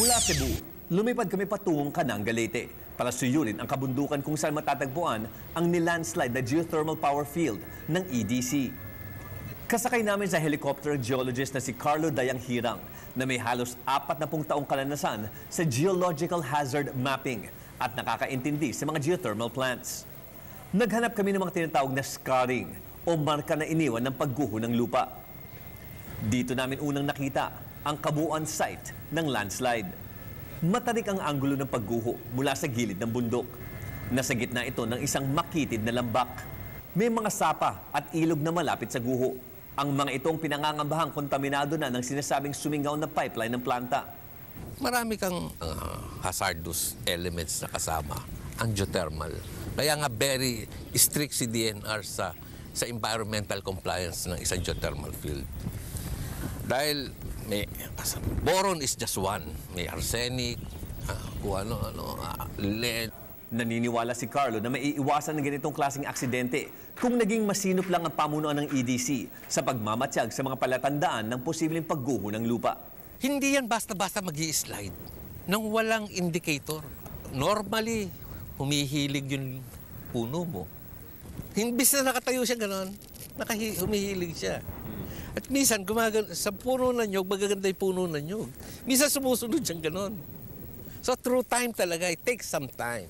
Mula Cebu, lumipad kami patungong Cananga, Leyte para suyurin ang kabundukan kung saan matatagpuan ang nilandslide na geothermal power field ng EDC. Kasakay namin sa helicopter geologist na si Carlo Dayang Hirang na may halos apat na pung taong kalanasan sa geological hazard mapping at nakakaintindi sa mga geothermal plants. Naghanap kami ng mga tinatawag na scarring o marka na iniwan ng pagguho ng lupa. Dito namin unang nakita ang kabuuan site ng landslide. Matarik ang anggulo ng pagguho mula sa gilid ng bundok. Nasa gitna ito ng isang makitid na lambak. May mga sapa at ilog na malapit sa guho. Ang mga itong pinangangambahang kontaminado na ng sinasabing sumingaw na pipeline ng planta. Marami kang uh, hazardous elements na kasama ang geothermal. Kaya nga very strict si DNR sa sa environmental compliance ng isang geothermal field. Dahil may boron is just one. May arsenic, ah, kung ano, ano, ah, lead, Naniniwala si Carlo na maiiwasan ng ganitong klaseng aksidente kung naging masinop lang ang pamunuan ng EDC sa pagmamatsyag sa mga palatandaan ng posibleng pagguho ng lupa. Hindi yan basta-basta mag slide nang walang indicator. Normally, humihilig yung puno mo. Imbis na nakatayo siya ganon, nakahi- humihilig siya. At minsan, gumagan sa puno ng nyog, magaganda yung puno ng nyog. Minsan sumusunod siyang ganon. So through time talaga, it takes some time.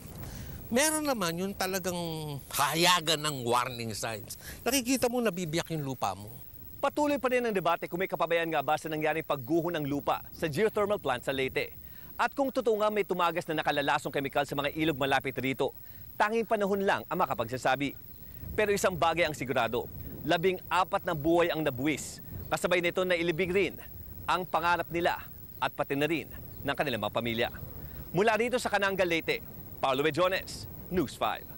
Meron naman yung talagang hayagan ng warning signs. Nakikita mo nabibiyak yung lupa mo. Patuloy pa rin ang debate kung may kapabayan nga ba sa nangyaring pagguho ng lupa sa geothermal plant sa Leyte. At kung totoo nga may tumagas na nakalalasong kemikal sa mga ilog malapit rito, tanging panahon lang ang makapagsasabi. Pero isang bagay ang sigurado, labing apat na buhay ang nabuwis. Kasabay nito na ilibig rin ang pangarap nila at pati na rin ng kanilang mga pamilya. Mula rito sa Kananga, Leyte, Paulo Bejones, News 5.